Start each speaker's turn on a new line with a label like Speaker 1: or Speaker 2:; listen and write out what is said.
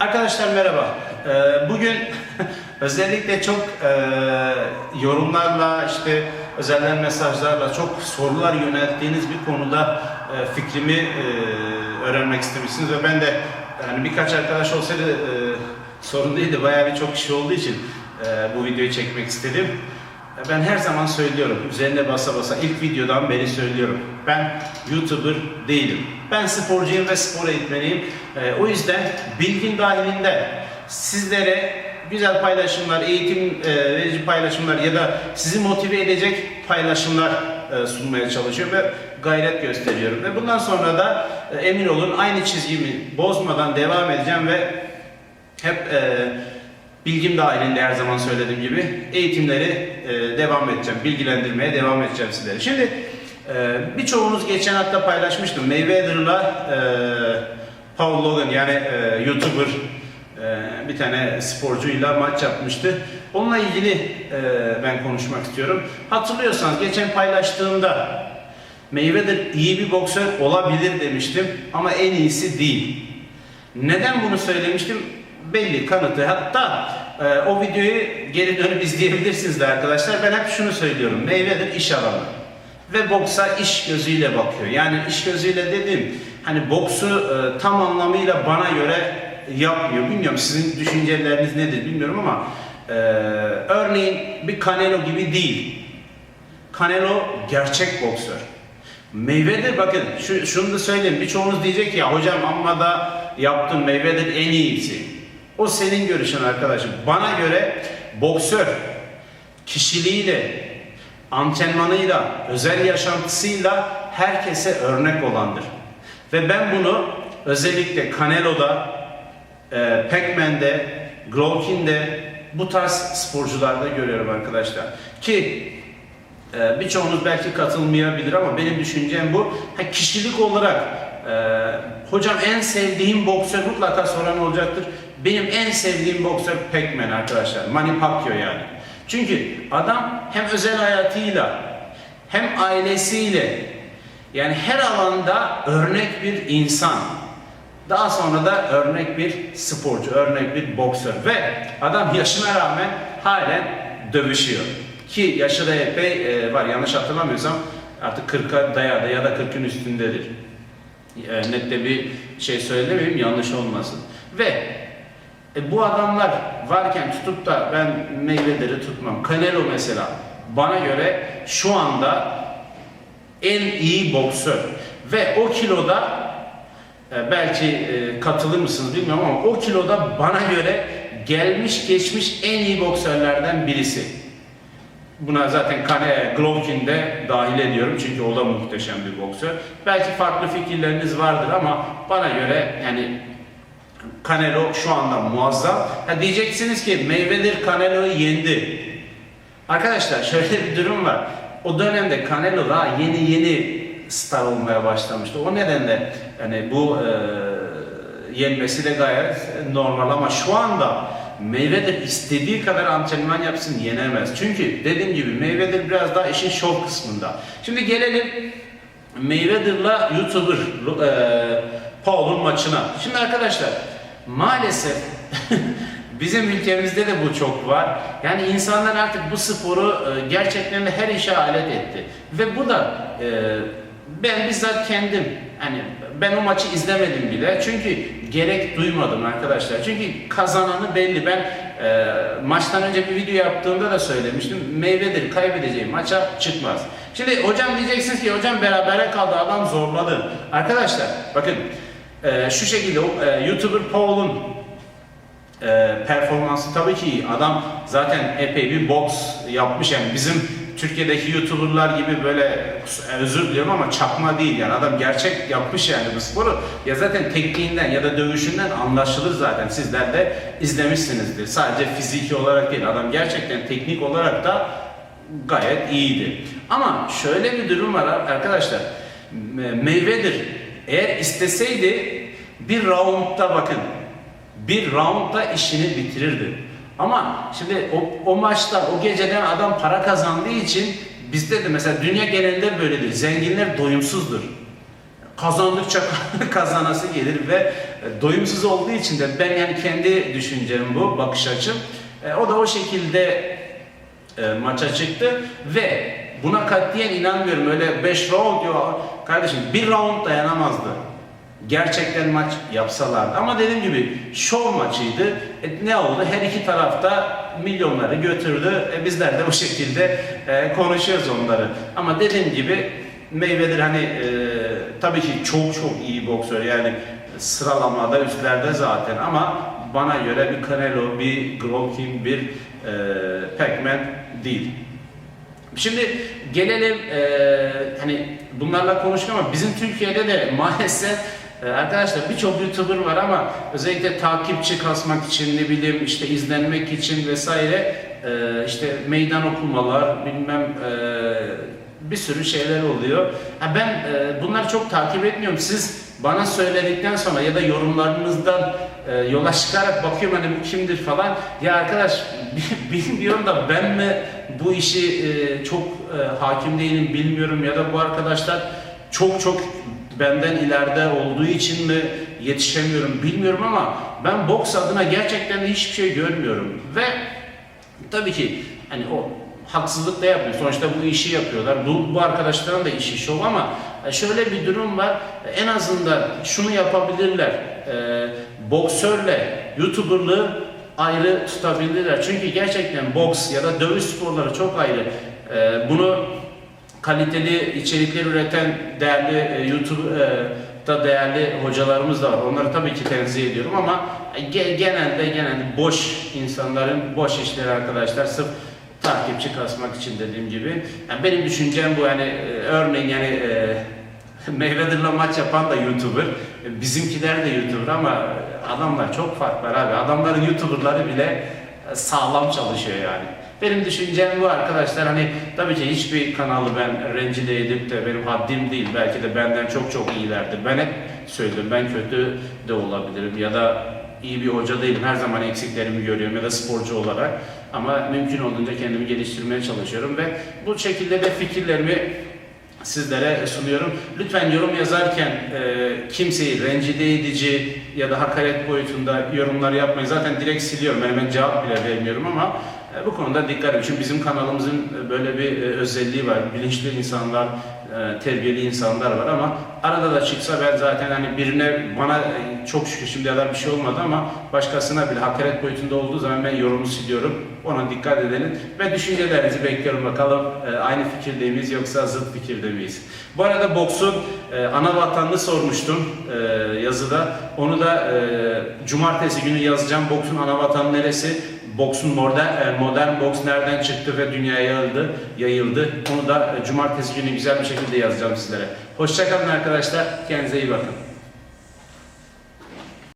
Speaker 1: Arkadaşlar merhaba. Ee, Bugün özellikle çok e, yorumlarla işte özelden mesajlarla çok sorular yönelttiğiniz bir konuda e, fikrimi e, öğrenmek istemişsiniz ve ben de yani birkaç arkadaş olsaydı sorun değildi. Bayağı bir çok kişi olduğu için bu videoyu çekmek istedim. Ben her zaman söylüyorum, üzerine basa basa ilk videodan beri söylüyorum. Ben YouTuber değilim. Ben sporcuyum ve spor eğitmeniyim. Ee, o yüzden bilgin dahilinde sizlere güzel paylaşımlar, eğitim e, verici paylaşımlar ya da sizi motive edecek paylaşımlar e, sunmaya çalışıyorum ve gayret gösteriyorum. Ve bundan sonra da e, emin olun aynı çizgimi bozmadan devam edeceğim ve hep e, bilgim dahilinde her zaman söylediğim gibi eğitimleri e, devam edeceğim, bilgilendirmeye devam edeceğim sizleri. Şimdi e, birçoğunuz geçen hafta paylaşmıştım. Mayweather'la e, Paul Logan yani e, YouTuber e, bir tane sporcuyla maç yapmıştı. Onunla ilgili e, ben konuşmak istiyorum. Hatırlıyorsanız geçen paylaştığımda Mayweather iyi bir boksör olabilir demiştim ama en iyisi değil. Neden bunu söylemiştim? Belli kanıtı. Hatta e, o videoyu geri dönüp izleyebilirsiniz de arkadaşlar. Ben hep şunu söylüyorum. Mayweather iş adamı. Ve boksa iş gözüyle bakıyor. Yani iş gözüyle dedim. Hani boksu e, tam anlamıyla bana göre yapmıyor. Bilmiyorum sizin düşünceleriniz nedir bilmiyorum ama e, örneğin bir Canelo gibi değil. Canelo gerçek boksör. Mayweather bakın şu, şunu da söyleyeyim. Birçoğunuz diyecek ya hocam amma da yaptın Mayweather en iyisi. O senin görüşün arkadaşım. Bana göre boksör kişiliğiyle, antrenmanıyla, özel yaşantısıyla herkese örnek olandır. Ve ben bunu özellikle Canelo'da, e, Pac-Man'de, Golovkin'de bu tarz sporcularda görüyorum arkadaşlar. Ki ee, Birçoğunuz belki katılmayabilir ama benim düşüncem bu. Ha, kişilik olarak e, hocam en sevdiğim boksör mutlaka soran olacaktır. Benim en sevdiğim boksör Pac-Man arkadaşlar. Manny Pacquiao yani. Çünkü adam hem özel hayatıyla hem ailesiyle yani her alanda örnek bir insan. Daha sonra da örnek bir sporcu, örnek bir boksör ve adam yaşına rağmen halen dövüşüyor. Ki yaşı da epey e, var yanlış hatırlamıyorsam artık 40'a dayadı ya da 40'ın üstündedir. E, nette bir şey söylemeyeyim yanlış olmasın. Ve e, bu adamlar varken tutup da ben Mayweather'ı tutmam. Canelo mesela bana göre şu anda en iyi boksör. Ve o kiloda e, belki e, katılır mısınız bilmiyorum ama o kiloda bana göre gelmiş geçmiş en iyi boksörlerden birisi. Buna zaten Golovkin de dahil ediyorum çünkü o da muhteşem bir boksör. Belki farklı fikirleriniz vardır ama bana göre yani Canelo şu anda muazzam. Ha diyeceksiniz ki Mayweather Canelo'yu yendi. Arkadaşlar şöyle bir durum var. O dönemde Canelo daha yeni yeni star olmaya başlamıştı. O nedenle yani bu e, yenmesi de gayet normal ama şu anda Mayweather istediği kadar antrenman yapsın yenemez. Çünkü dediğim gibi Mayweather biraz daha işin şov kısmında. Şimdi gelelim Mayweather'la YouTuber e, Paul'un maçına. Şimdi arkadaşlar maalesef bizim ülkemizde de bu çok var. Yani insanlar artık bu sporu e, gerçekten her işe alet etti. Ve bu da e, ben bizzat kendim hani ben o maçı izlemedim bile. Çünkü gerek duymadım arkadaşlar. Çünkü kazananı belli. Ben e, maçtan önce bir video yaptığımda da söylemiştim. Mayweather kaybedeceği maça çıkmaz. Şimdi hocam diyeceksiniz ki hocam berabere kaldı adam zorladı. Arkadaşlar bakın e, şu şekilde e, YouTuber Paul'un e, performansı tabii ki. Adam zaten epey bir boks yapmış yani bizim Türkiye'deki YouTuber'lar gibi böyle özür diliyorum ama çakma değil yani adam gerçek yapmış yani bu sporu. Ya zaten tekniğinden ya da dövüşünden anlaşılır zaten sizler de izlemişsinizdir. Sadece fiziki olarak değil adam gerçekten teknik olarak da gayet iyiydi. Ama şöyle bir durum var arkadaşlar. Mayweather eğer isteseydi bir roundda bakın bir roundda işini bitirirdi. Ama şimdi o, o maçta, o geceden adam para kazandığı için bizde de mesela dünya genelinde böyledir. Zenginler doyumsuzdur. kazandıkça kazanası gelir ve e, doyumsuz olduğu için de ben yani kendi düşüncem bu, bakış açım. E, o da o şekilde e, maça çıktı ve buna katiyen inanmıyorum. Öyle 5 round diyor kardeşim bir round dayanamazdı. Gerçekten maç yapsalardı. Ama dediğim gibi şov maçıydı. E, ne oldu? Her iki tarafta milyonları götürdü. E, bizler de bu şekilde e, konuşuyoruz onları. Ama dediğim gibi Mayweather hani e, tabii ki çok çok iyi boksör yani sıralamada üstlerde zaten ama bana göre bir Canelo, bir Golovkin, bir e, Pacman değil. Şimdi gelelim e, hani bunlarla konuştuk ama bizim Türkiye'de de maalesef e, arkadaşlar birçok YouTuber var ama özellikle takipçi kasmak için ne bileyim işte izlenmek için vesaire e, işte meydan okumalar bilmem e, bir sürü şeyler oluyor. Ha ben e, bunları çok takip etmiyorum. Siz bana söyledikten sonra ya da yorumlarınızdan e, yola çıkarak bakıyorum hani bu kimdir falan. Ya arkadaş bilmiyorum da ben mi bu işi e, çok e, hakim değilim bilmiyorum ya da bu arkadaşlar çok çok benden ileride olduğu için mi yetişemiyorum bilmiyorum ama ben boks adına gerçekten hiçbir şey görmüyorum ve tabii ki hani o haksızlık da yapmıyor. Sonuçta bu işi yapıyorlar. Bu, bu arkadaşların da işi şov ama e, şöyle bir durum var. En azından şunu yapabilirler. E, boksörle YouTuber'lığı ayrı tutabilirler. Çünkü gerçekten boks ya da dövüş sporları çok ayrı. E, bunu kaliteli içerikler üreten değerli e, YouTube'da değerli hocalarımız da var. Onları tabii ki tenzih ediyorum ama ge- genelde genelde boş insanların boş işleri arkadaşlar sırf takipçi kasmak için dediğim gibi. Yani benim düşüncem bu yani e, örneğin yani e, Mayweather'la maç yapan da YouTuber. e, Bizimkiler de YouTuber ama adamlar çok fark var abi. Adamların YouTuber'ları bile e, sağlam çalışıyor yani. Benim düşüncem bu arkadaşlar. Hani tabii ki hiçbir kanalı ben rencide edip de benim haddim değil. Belki de benden çok çok iyilerdir. Ben hep söyledim ben kötü de olabilirim ya da iyi bir hoca değilim. Her zaman eksiklerimi görüyorum ya da sporcu olarak. Ama mümkün olduğunca kendimi geliştirmeye çalışıyorum ve bu şekilde de fikirlerimi sizlere sunuyorum. Lütfen yorum yazarken e, kimseyi rencide edici ya da hakaret boyutunda yorumlar yapmayın. Zaten direkt siliyorum. Hemen cevap bile vermiyorum ama e, bu konuda dikkat edin. Çünkü bizim kanalımızın e, böyle bir e, özelliği var. Bilinçli insanlar, e, terbiyeli insanlar var ama arada da çıksa ben zaten hani birine bana e, çok şükür şimdiye kadar bir şey olmadı ama başkasına bile hakaret boyutunda olduğu zaman ben yorumu siliyorum. Ona dikkat edelim ve düşüncelerinizi bekliyorum bakalım e, aynı fikirde miyiz yoksa zıt fikirde miyiz? Bu arada boksun e, ana vatanını sormuştum e, yazıda. Onu da e, cumartesi günü yazacağım. Boksun ana vatanı neresi? Boksun modern, modern boks nereden çıktı ve dünyaya yayıldı, yayıldı. Onu da e, cumartesi günü güzel bir şekilde yazacağım sizlere. Hoşçakalın arkadaşlar. Kendinize iyi bakın.